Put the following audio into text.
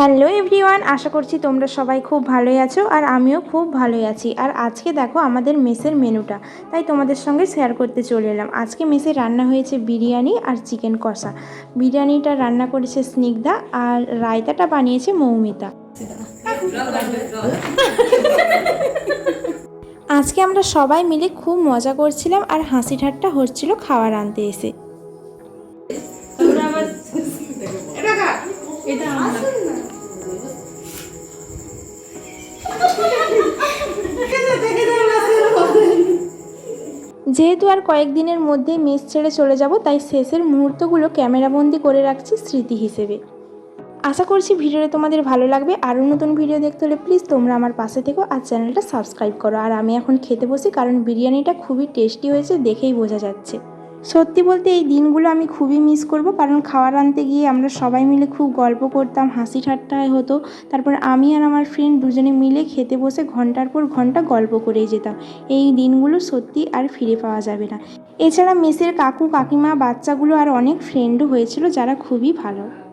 Hello everyone, আশা করছি তোমরা সবাই খুব ভালোই আছো আর আমিও খুব ভালোই আছি। আর আজকে দেখো আমাদের মেসের মেনুটা, তাই তোমাদের সঙ্গে শেয়ার করতে চলে এলাম। আজকে মেসে রান্না হয়েছে বিরিয়ানি আর চিকেন কষা। বিরিয়ানিটা রান্না করেছে স্নিগ্ধা আর রায়তাটা বানিয়েছে মৌমিতা। আজকে আমরা সবাই মিলে খুব মজা করছিলাম আর হাসি ঠাট্টা হচ্ছিল খাবার আনতে এসে। যেহেতু আর কয়েকদিনের মধ্যে মেস ছেড়ে চলে যাব, তাই শেষের মুহূর্তগুলো ক্যামেরাবন্দি করে রাখছি স্মৃতি হিসেবে। আশা করছি ভিডিওটা তোমাদের ভালো লাগবে। আরও নতুন ভিডিও দেখতে হলে প্লিজ তোমরা আমার পাশে থেকো আর চ্যানেলটা সাবস্ক্রাইব করো। আর আমি এখন খেতে বসি কারণ বিরিয়ানিটা খুবই টেস্টি হয়েছে, দেখেই বোঝা যাচ্ছে। সত্যি বলতে এই দিনগুলো আমি খুবই মিস করব। কারণ খাবার আনতে গিয়ে আমরা সবাই মিলে খুব গল্প করতাম, হাসি ঠাট্টায় হতো। তারপর আমি আর আমার ফ্রেন্ড দুজনে মিলে খেতে বসে ঘণ্টার পর ঘণ্টা গল্প করে যেতাম। এই দিনগুলো সত্যি আর ফিরে পাওয়া যাবে না। এছাড়া মেসের কাকু, কাকিমা, বাচ্চাগুলো আর অনেক ফ্রেন্ডও হয়েছিল যারা খুবই ভালো।